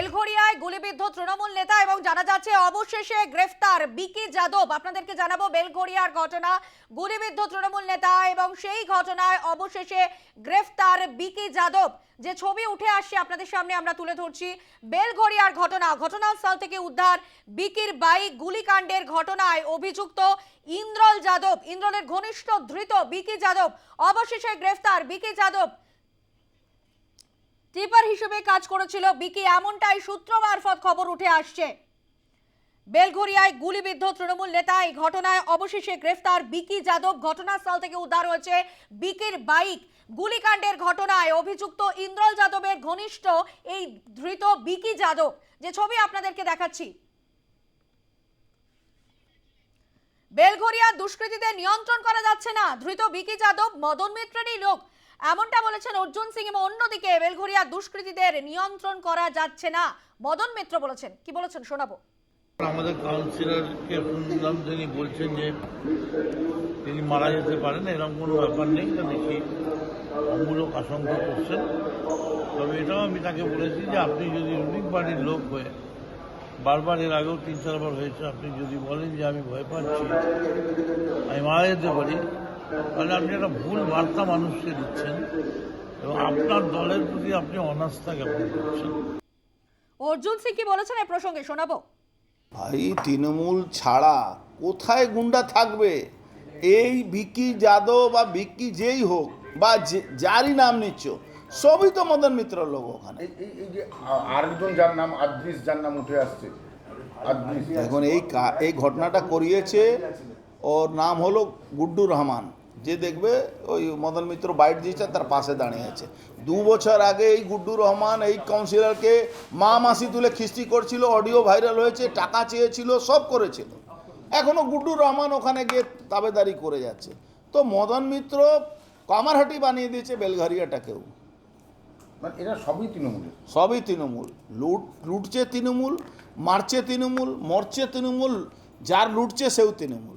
বেলঘরিয়ায় গুলিবিদ্ধ তৃণমূল নেতা এবং জানা যাচ্ছে অবশেষে গ্রেফতার বিকি যাদব। আপনাদেরকে জানাব বেলঘরিয়ার ঘটনা। গুলিবিদ্ধ তৃণমূল নেতা এবং সেই ঘটনায় অবশেষে গ্রেফতার বিকি যাদব। যে ছবি উঠে আসছে আপনাদের সামনে আমরা তুলে ধরছি। বেলঘরিয়ার ঘটনা, ঘটনাস্থল থেকে উদ্ধার বিকির বাইক গুলিকাণ্ডের ঘটনায় অভিযুক্ত ইন্দ্রল যাদব। ইন্দ্রলের ঘনিষ্ঠ ধৃত বিকি যাদব। অবশেষে গ্রেফতার বিকি যাদব। টিপার হিসেবে কাজ করেছিল বিকি, এমনটাই সূত্র মারফত খবর উঠে আসছে। বেলঘরিয়ায় গুলিবিদ্ধ তৃণমূল নেতা, এই ঘটনায় অবশেষে গ্রেফতার বিকি যাদব। ঘটনাস্থল থেকে উদ্ধার হয়েছে বিকির বাইক। গুলিকাণ্ডের ঘটনায় অভিযুক্ত ইন্দ্রল যাদবের ঘনিষ্ঠ, এই ধৃত বিকি যাদব। যে ছবি আপনাদেরকে দেখাচ্ছি। বেলঘরিয়া দুষ্কৃতীদের নিয়ন্ত্রণ করা যাচ্ছে না। ধৃত বিকি যাদব মদন মিত্রেরই লোক। এমনটা বলেছেন অর্জুন সিং এবং অন্যদিকে বেলঘরিয়া দুষ্কৃতীদের নিয়ন্ত্রণ করা যাচ্ছে না। মদন মিত্র বলেছেন। কি বলেছেন শোনাবো? আমাদের কাউন্সিলরকে শুনলাম তিনি বলছেন যে তিনি মারা যেতে পারেন, এরকম কোনো ব্যাপার নেই এটা দেখি। অমূলক আশঙ্কা করছেন। তবে এটাও আমি তাকে বলেছি যে আপনি যদি অনেক বাড়ির লোক হয়ে, বারবার এর আগেও তিন চারবার হয়েছে, আপনি যদি বলেন যে আমি ভয় পাচ্ছি, আমি মারা যেতে পারি তাহলে আপনি একটা ভুল বার্তা মানুষকে দিচ্ছেন এবং আপনার দলের প্রতি আপনি অনাস্থা জ্ঞাপন করছেন। অর্জুন সিং কি বলেছেন এই প্রসঙ্গে শোনাবো। ভাই তৃণমূল ছাড়া কোথায় গুন্ডা থাকবে? এই ভিকি যাদব বা ভিকি যেই হোক বা যারই নাম নিচ্ছ সবই তো মদন মিত্র লোক ওখানে। এই যে আরেকজন যার নাম আদ্রিস যার নাম উঠে আসছে। এখন এই কা- এই ঘটনাটা করিয়েছে ওর নাম হলো গুড্ডু রহমান। যে দেখবে ওই মদন মিত্র বাইট দিয়েছে তার পাশে দাঁড়িয়ে আছে। দু বছর আগে এই গুড্ডু রহমান এই কাউন্সিলরকে মা মাসি তুলে খিস্তি করছিল অডিও ভাইরাল হয়েছে টাকা চেয়েছিল সব করেছিল। এখনও গুড্ডু রহমান ওখানে গিয়ে তাবেদারি করে যাচ্ছে। তো মদন মিত্র কামারহাটি বানিয়ে দিয়েছে বেলঘরিয়াটাকেও। মানে এরা সবই তৃণমূল। সবই তৃণমূল। লুট লুটছে তৃণমূল মারছে তৃণমূল মরছে তৃণমূল যার লুটছে সেও তৃণমূল।